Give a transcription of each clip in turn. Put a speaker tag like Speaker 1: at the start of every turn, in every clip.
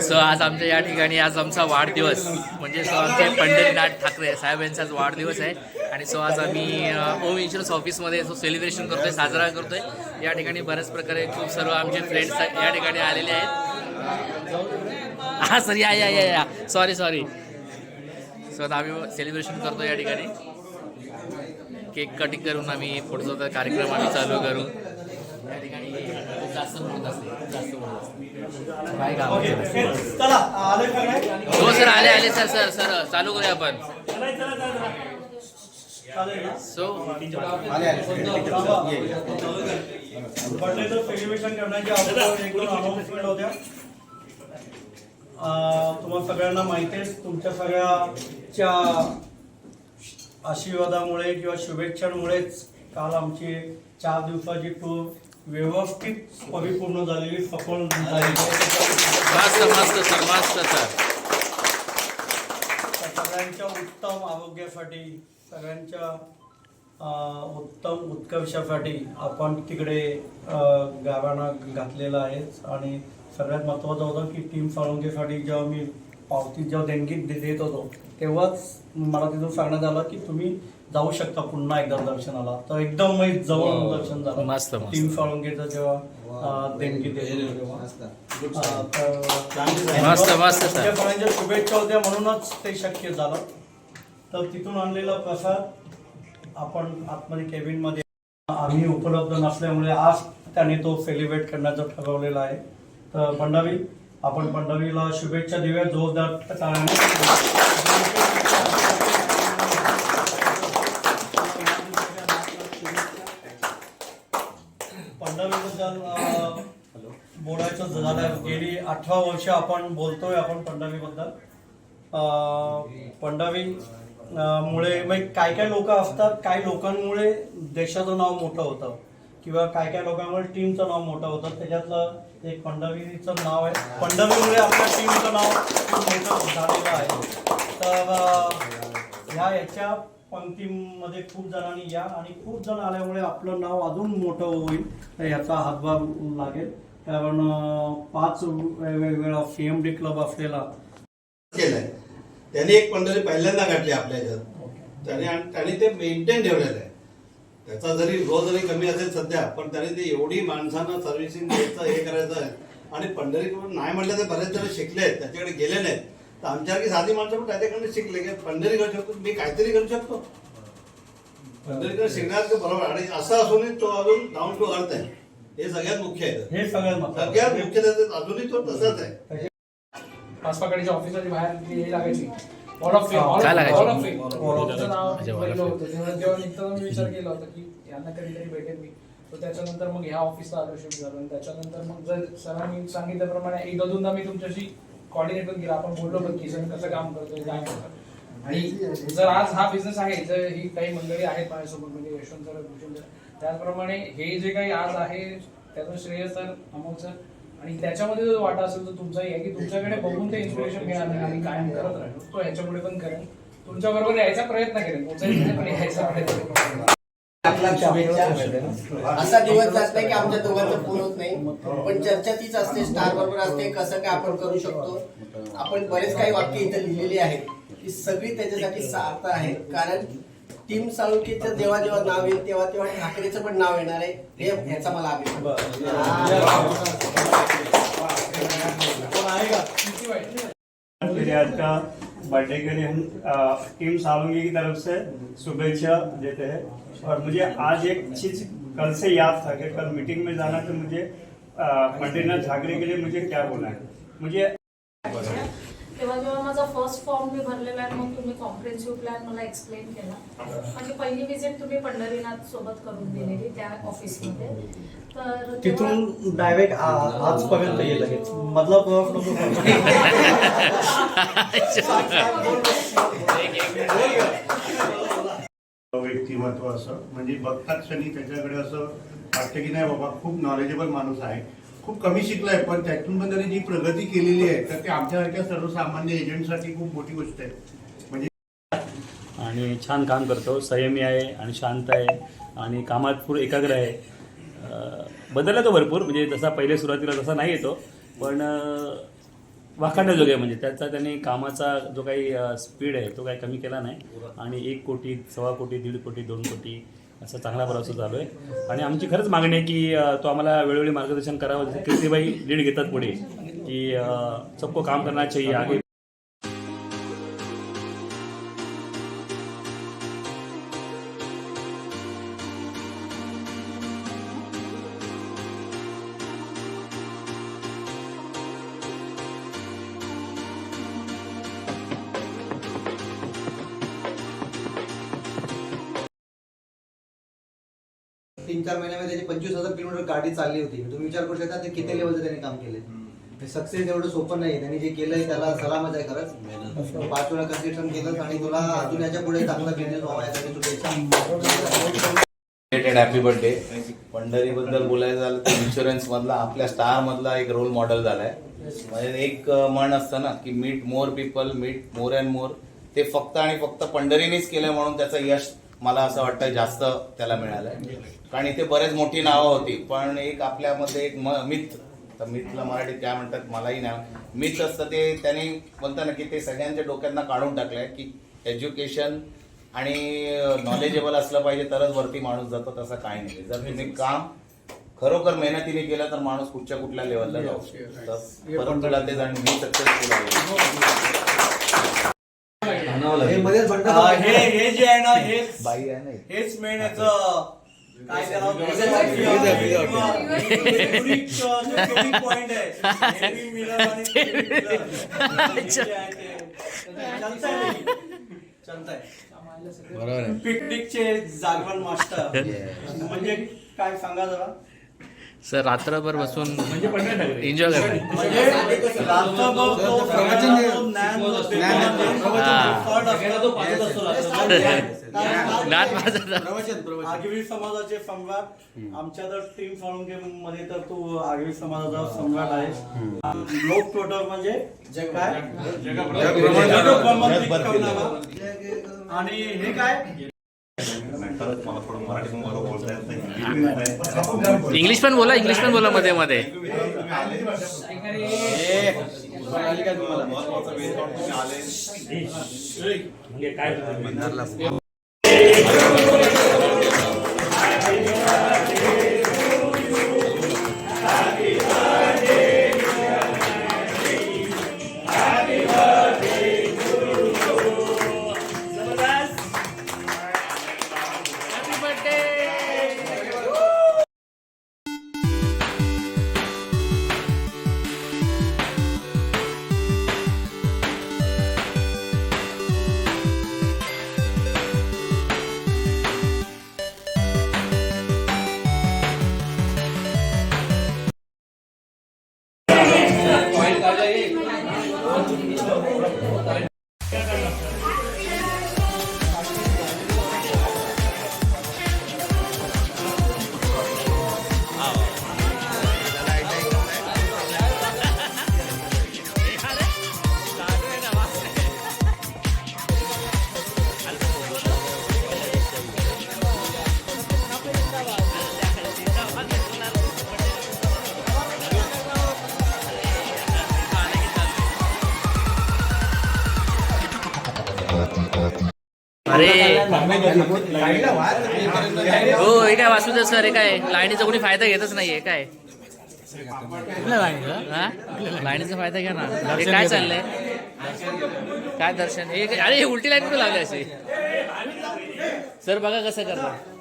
Speaker 1: So आज आमच्या या ठिकाणी आज आमचा वाढदिवस. म्हणजे सो आमचे पंढरीनाथ ठाकरे साहेब यांचा आज वाढदिवस आहे. आणि सो आज आम्ही होम इन्शुरन्स ऑफिसमध्ये सो सेलिब्रेशन करतोय साजरा करतोय. या ठिकाणी बऱ्याच प्रकारे खूप सर्व आमचे फ्रेंड्स या ठिकाणी आलेले आहेत. हा सर या या या सॉरी सॉरी सो आता आम्ही सेलिब्रेशन करतो या ठिकाणी. केक कटिंग करून आम्ही पुढचा तो कार्यक्रम आम्ही चालू करू. ठिकाणी जास्त म्हणत असते जास्त म्हणत असते. काय हो सर आले आले सर सर सर चालू करूया आपण. सो
Speaker 2: तुम्हाला सगळ्यांना माहिती आहे तुमच्या सगळ्याच्या आशीर्वादामुळे किंवा शुभेच्छांमुळेच काल आमची चार दिवसाची टूर व्यवस्थित परिपूर्ण झालेली सफल झाली
Speaker 1: मस्त मस्त सर मस्त सर
Speaker 2: त्या सगळ्यांच्या उत्तम आरोग्यासाठी सगळ्यांच्या उत्तम उत्कर्षासाठी आपण तिकडे अं, गावांना घातलेलं आहे. आणि सगळ्यात महत्त्वाचं होतं की टीम साळुंकेसाठी जेव्हा मी पावती जेव्हा देणगी दे- देत होतो तेव्हाच मला तिथून सांगण्यात आलं की तुम्ही जाऊ शकता पुन्हा एकदा दर्शनाला. तर एकदम मी जवळ दर्शन झालं.
Speaker 1: मस्त, मस्त.
Speaker 2: टीम साळुंकेचं जेव्हा देणगी देत होतो तेव्हा. अं, तर
Speaker 1: मस्त, मस्त, सर.
Speaker 2: तुमच्या सगळ्यांच्या शुभेच्छा होत्या म्हणूनच ते शक्य झालं. तर तिथून आणलेला प्रसाद आपण आतमध्ये केबिनमध्ये आम्ही उपलब्ध नसल्यामुळे आज त्याने तो सेलिब्रेट करण्याचं ठरवलेलं आहे. तर पंडावी आपण पंडावीला शुभेच्छा देऊया जोरदार पंढरीबद्दल बोलायचं झालं गेली अठरा वर्ष आपण बोलतोय आपण पंढरीबद्दल. अं, पंढरी मुळे काय काय लोक असतात? काही लोकांमुळे देशाचं नाव मोठं होतं? किंवा काय काय लोकांमुळे टीमचं नाव मोठं होतं त्याच्यातलं एक पंढरीचं नाव आहे. पंढरीमुळे आपल्या टीमचं नाव मोठं झालेलं आहे. तर ह्या याच्या पंक्तीमध्ये खूप जणांनी या आणि खूप जण आल्यामुळे आपलं नाव अजून मोठं होईल याचा हातभार लागेल. कारण पाच वेगवेगळा सीएमडी क्लब असलेला
Speaker 3: केलंय. त्याने एक पंढरी पहिल्यांदा गाठली आपल्या ह्याच्यात त्याने आणि त्याने ते मेंटेन ठेवलेलं आहे. त्याचा जरी रोज जरी कमी असेल सध्या पण त्याने ते एवढी माणसांना सर्व्हिसिंग द्यायचं हे करायचं आहे. आणि पंढरी नाही म्हटलं तर बरेच जण शिकले आहेत त्याच्याकडे गेले नाहीत. तर आमच्यासारखी साधी माणसं पण त्याच्याकडे शिकले की पंढरी करू शकतो मी काहीतरी करू शकतो. पंढरीकडे शिकण्याचं बरोबर. आणि असं असूनही तो अजून डाऊन टू अर्थ आहे. हे सगळ्यात मुख्य आहे.
Speaker 2: हे सगळ्यात.
Speaker 3: सगळ्यात मुख्य त्याचं अजूनही तो तसाच आहे.
Speaker 4: ऑफिसची बाहेर लागायची.
Speaker 1: काय लागायची?
Speaker 4: विचार केला होता की यांना कधीतरी भेटेल मी. तर त्याच्यानंतर मग ह्या ऑफिसला आलो शिफ्ट झालो. आणि त्याच्यानंतर मग जर सरांनी सांगितल्याप्रमाणे एकदा दोनदा मी तुमच्याशी कॉर्डिनेट पण केला. आपण बोललो पण की सर कसं काम करतोय काय करतोय. आणि जर आज हा बिझनेस आहे जर ही काही मंडळी आहेत माझ्यासोबत म्हणजे यशवंत सर भूषण सर त्याचप्रमाणे हे जे काही आज आहे त्याचं श्रेय सर अमोल सर आणि त्याच्यामध्ये जो वाटा असेल तर तुमचाही आहे की तुमच्याकडे बघून ते इन्स्पिरेशन घेणार नाही. आणि कायम करत राहिलो तो याच्यामुळे पण करेन. तुमच्या बरोबर यायचा प्रयत्न करेन. पण यायचा प्रयत्न करेन.
Speaker 5: असा दिवस जात की आमच्या दोघांचं फोन होत नाही. पण चर्चा तीच असते. स्टार बरोबर असते. कसं काय आपण करू शकतो? आपण बरेच काही वाक्य इथे लिहिलेली आहेत. की सगळी त्याच्यासाठी सार्थ आहे. कारण टीम साळुंकेचं जेव्हा जेव्हा नाव येईल तेव्हा तेव्हा ठाकरेचं पण नाव येणार आहे. हे ह्याचा मला अभिमान.
Speaker 6: बर्थडे के? लिए हम टीम सावंगी की तरफ से शुभेच्छा देते हैं. और मुझे आज एक चीज कल से याद था कि कल मीटिंग में जाना तो मुझे अ, पंडितनाथ ठाकरे के लिए मुझे क्या बोलना है? मुझे
Speaker 7: तेव्हा जेव्हा माझा फर्स्ट फॉर्म मी भरलेला आहे मग तुम्ही कॉम्प्रिहेन्सिव्ह प्लॅन मला एक्सप्लेन केला. माझी पहिली विजिट तुम्ही पंढरीनाथ सोबत करून दिलेली त्या ऑफिसमध्ये तर
Speaker 2: तिथून डायरेक्ट आजपर्यंत येईल लगेच. मधला
Speaker 8: व्यक्तिमत्व असं. म्हणजे बघतात क्षणी त्याच्याकडे असं वाटतं की नाही बाबा खूप नॉलेजेबल माणूस आहे. खूप कमी शिकलाय पण त्यातून पण त्याने जी प्रगती केलेली आहे तर ते आमच्यासारख्या सर्वसामान्य एजंटसाठी खूप मोठी गोष्ट आहे. म्हणजे
Speaker 6: आणि छान काम करतो. संयमी आहे आणि शांत आहे आणि कामात पूर एकाग्र आहे.
Speaker 9: अं, बदलला तो भरपूर. म्हणजे जसा पहिले सुरुवातीला तसा नाही येतो पण वाखाण्याजोगे आहे. म्हणजे त्याचा त्याने कामाचा जो काही स्पीड आहे तो काही कमी केला नाही. आणि एक कोटी सव्वा कोटी दीड कोटी दोन कोटी असा चांगला प्रवास चालू आहे. आणि आमची खरंच मागणी आहे की तो आम्हाला वेळोवेळी मार्गदर्शन करावं जसं कीर्तीबाई लीड घेतात पुढे की सबको काम करना चाहिए आगे
Speaker 10: तीन चार महिन्यामध्ये त्याची पंचवीस हजार किलोमीटर गाडी चालली होती. तुम्ही विचार करू शकता ते किती लेवलचं त्यांनी काम केले सक्सेस एवढं सोपं नाही त्यांनी जे केलंय त्याला सलामच आहे खरंच. पाच वेळा कन्स्ट्रक्शन केलं आणि तुला अजून याच्यापुढे चांगला बिझनेस व्हावा यासाठी शुभेच्छा
Speaker 11: रिलेटेड हॅपी बर्थडे पंढरी बद्दल बोलायचं झालं तर इन्शुरन्स मधला आपल्या स्टार मधला एक रोल मॉडेल झालाय. म्हणजे एक म्हण असतं ना की meet more people meet more and more ते फक्त आणि फक्त पंढरीनेच केलं म्हणून त्याचं यश मला असं वाटतं जास्त त्याला मिळालंय. कारण इथे बरेच मोठी नावं होती. पण एक आपल्यामध्ये एक मिथ तर मिथला मराठीत काय म्हणतात मलाही नाही मिथ असतं ते त्यांनी बोलतं ना की ते सगळ्यांच्या डोक्यांना काढून टाकलंय की एज्युकेशन आणि नॉलेजेबल असलं पाहिजे तरच वरती माणूस जातो तसं काही नाही. जर तुम्ही काम खरोखर मेहनतीने केलं तर माणूस कुठच्या कुठल्या लेवलला जाऊ शकतो. तर परत तुला ते जाणून मी सक्सेसफुल आहे
Speaker 10: हे
Speaker 2: अं, हे. हे जे आहे ना हेच
Speaker 11: बाई आहे ना
Speaker 2: हेच मेन पिकनिकचे जागरण मास्टर. म्हणजे काय सांगा जरा?
Speaker 1: सर रात्रभर बसून
Speaker 9: म्हणजे
Speaker 1: एन्जॉय
Speaker 2: म्हणजे
Speaker 1: माझा
Speaker 2: आगवी समाजाचे सम्राट आमच्या तर टीम साळुंके मध्ये तर तू आगवी समाजाचा सम्राट आहे लोक टोटर म्हणजे. आणि हे काय?
Speaker 1: इंग्लिश पण बोला इंग्लिश पण बोला मध्ये मध्ये.
Speaker 9: काय どうも。
Speaker 1: अरे. हो हे काय वासुदेव सर हे काय? लाईनीचा कोणी फायदा घेतच नाहीये काय? हा? लाईनीचा? फायदा घ्या ना. हे काय चाललंय? काय दर्शन? हे काय- अरे हे उलटी लाईन कुठे लावली अशी? सर बघा कसं करतात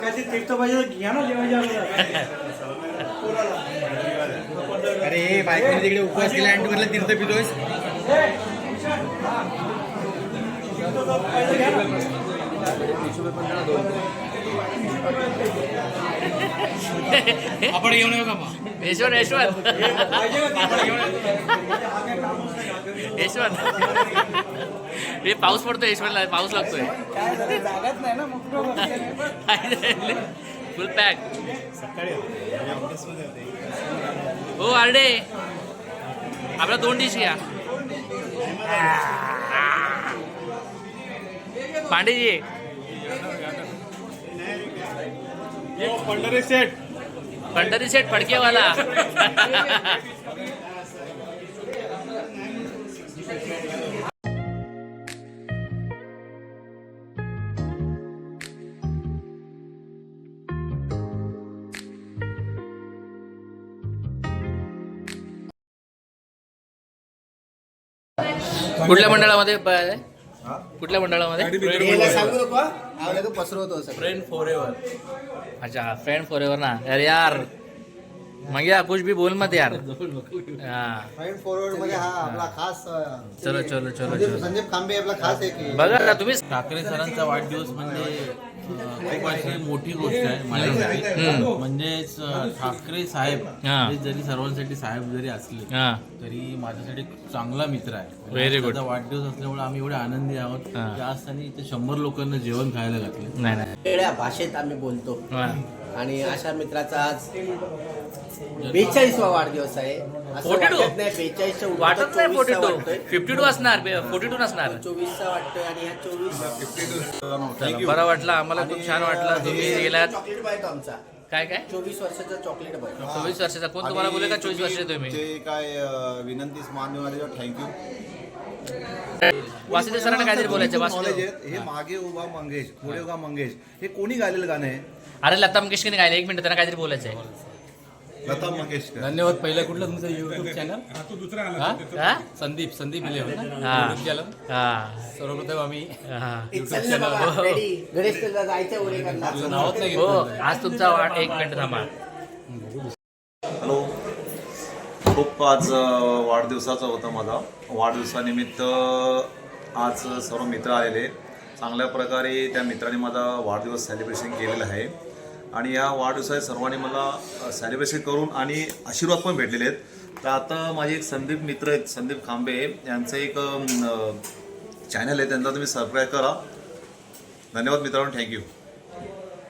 Speaker 2: काय ते तीर्थ पाहिजे तर घ्या ना जेवायच्या अगोदर.
Speaker 10: अरे बायकोने तिकडे उपवास केला आणि तुम्हाला तीर्थ पितोयस?
Speaker 1: आपण घेऊन येऊ का यशवंत यशवंत. यशवंत. हे पाऊस पडतोय यशवंतला पाऊस लागतोय. फुल पॅक हो आरडे. आपला दोन डिश घ्या पांडेजी.
Speaker 6: पंढरी सेट
Speaker 1: पंढरी सेठ फडकेवाला. कुठल्या मंडळामध्ये कुठल्या मंडळामध्ये?
Speaker 5: सांगू नको पसरवतो.
Speaker 1: फ्रेंड फॉर एव्हर अच्छा फ्रेंड फॉर एव्हर ना. अरे यार मग या कुछ भी बोल मत यार. हा.
Speaker 10: फाईन फॉरवर्डमध्ये हा आपला खास अं,
Speaker 1: चलो चलो चलो
Speaker 10: संदीप
Speaker 1: चलो.
Speaker 10: संदीप खांबे आपला खास आहे. की
Speaker 1: बघा ना तुम्ही
Speaker 12: ठाकरे सरांचा वाढदिवस म्हणजे खूप अशी मोठी गोष्ट आहे माझ्यासाठी म्हणजेच ठाकरे साहेब
Speaker 1: हा.
Speaker 12: हे जरी सर्वांसाठी साहेब जरी असले
Speaker 1: हा.
Speaker 12: तरी माझ्यासाठी चांगला मित्र आहे.
Speaker 1: Very good.
Speaker 12: त्याचा वाढदिवस असल्यामुळे आम्ही एवढे आनंदी आहोत
Speaker 1: हा.
Speaker 12: की आज त्यांनी इथे शंभर लोकांना जेवण खायला घातले.
Speaker 1: नाही नाही.
Speaker 5: वेगळ्या भाषेत आम्ही बोलतो.
Speaker 1: हा.
Speaker 5: आणि अशा मित्राचा आज बेचाळीसवा वाढदिवस आहे. असं
Speaker 1: 42?
Speaker 5: वाटत नाही बेचाळीसच्या
Speaker 1: वाटत नाही फोर्टी टू. फिफ्टी टू असणार फोर्टी टू नसणार.
Speaker 5: चोवीसचा वाटतोय आणि ह्या चोवीस
Speaker 1: चला, बरं वाटलं आम्हाला खूप छान वाटलं तुम्ही गेलात.
Speaker 5: चॉकलेट आमचा.
Speaker 1: काय काय?
Speaker 5: चोवीस वर्षाचा चॉकलेट बाय
Speaker 1: चोवीस वर्षाचा. कोण तुम्हाला बोले का चोवीस वर्षाचे तुम्ही?
Speaker 10: जे काय अं, विनंतीस थँक्यू
Speaker 1: वासुदेव सरांना काहीतरी बोलायचं वासुदेव.
Speaker 10: हे मागे उभा मंगेश पुढे उभा मंगेश. हे कोणी गायलेलं गाणं आहे?
Speaker 1: अरे लता मंगेशकरने गायलं. एक मिनिट त्यांना काहीतरी बोलायचं आहे
Speaker 10: लता मंगेशकर.
Speaker 12: धन्यवाद. पहिलं कुठलं तुमचं युट्यूब चॅनल
Speaker 1: हा?
Speaker 12: संदीप संदीप
Speaker 1: हा. हा.
Speaker 12: सर्वप्रथम आम्ही
Speaker 1: हा.
Speaker 5: एक चाललं बाबा रेडी गणेश तुला जायचं उडे करणार
Speaker 1: हो आज तुमचा वाढ एक मिनिट थांबा.
Speaker 13: हॅलो. खूप आज अ, वाढदिवसाचा होता माझा. वाढदिवसानिमित्त आज सर्व मित्र आलेले. चांगल्या प्रकारे त्या मित्राने माझा वाढदिवस सेलिब्रेशन केलेलं आहे. आणि या वाढदिवसात सर्वांनी मला सेलिब्रेशन करून आणि आशीर्वाद पण भेटलेले आहेत. तर आता माझे एक संदीप मित्र आहेत संदीप खांबे. यांचं एक चॅनल आहे त्यांचा तुम्ही सबस्क्राईब करा. धन्यवाद मित्रांनो थँक्यू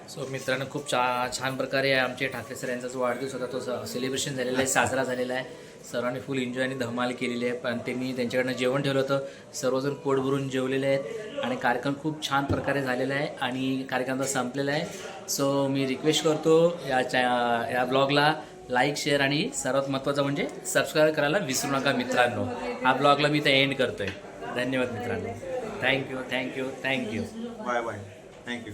Speaker 1: सो मित्रांनो खूप छा छान प्रकारे आमचे ठाकरे सर यांचा जो वाढदिवस होता तो सेलिब्रेशन झालेला आहे साजरा झालेला आहे. सर्वांनी फुल एन्जॉय आणि धमाल केलेली आहे. पण ते मी त्यांच्याकडनं जेवण ठेवलं होतं. सर्वजण पोट भरून जेवलेले आहेत. आणि कार्यक्रम खूप छान प्रकारे झालेला आहे आणि कार्यक्रम आता संपलेला आहे. सो मी रिक्वेस्ट करतो या चॅ या ब्लॉगला लाईक शेअर आणि सर्वात महत्त्वाचं म्हणजे सबस्क्राईब करायला विसरू नका मित्रांनो. हा ब्लॉगला मी ते एंड करतोय. धन्यवाद मित्रांनो. Thank you thank you thank you
Speaker 13: bye bye thank you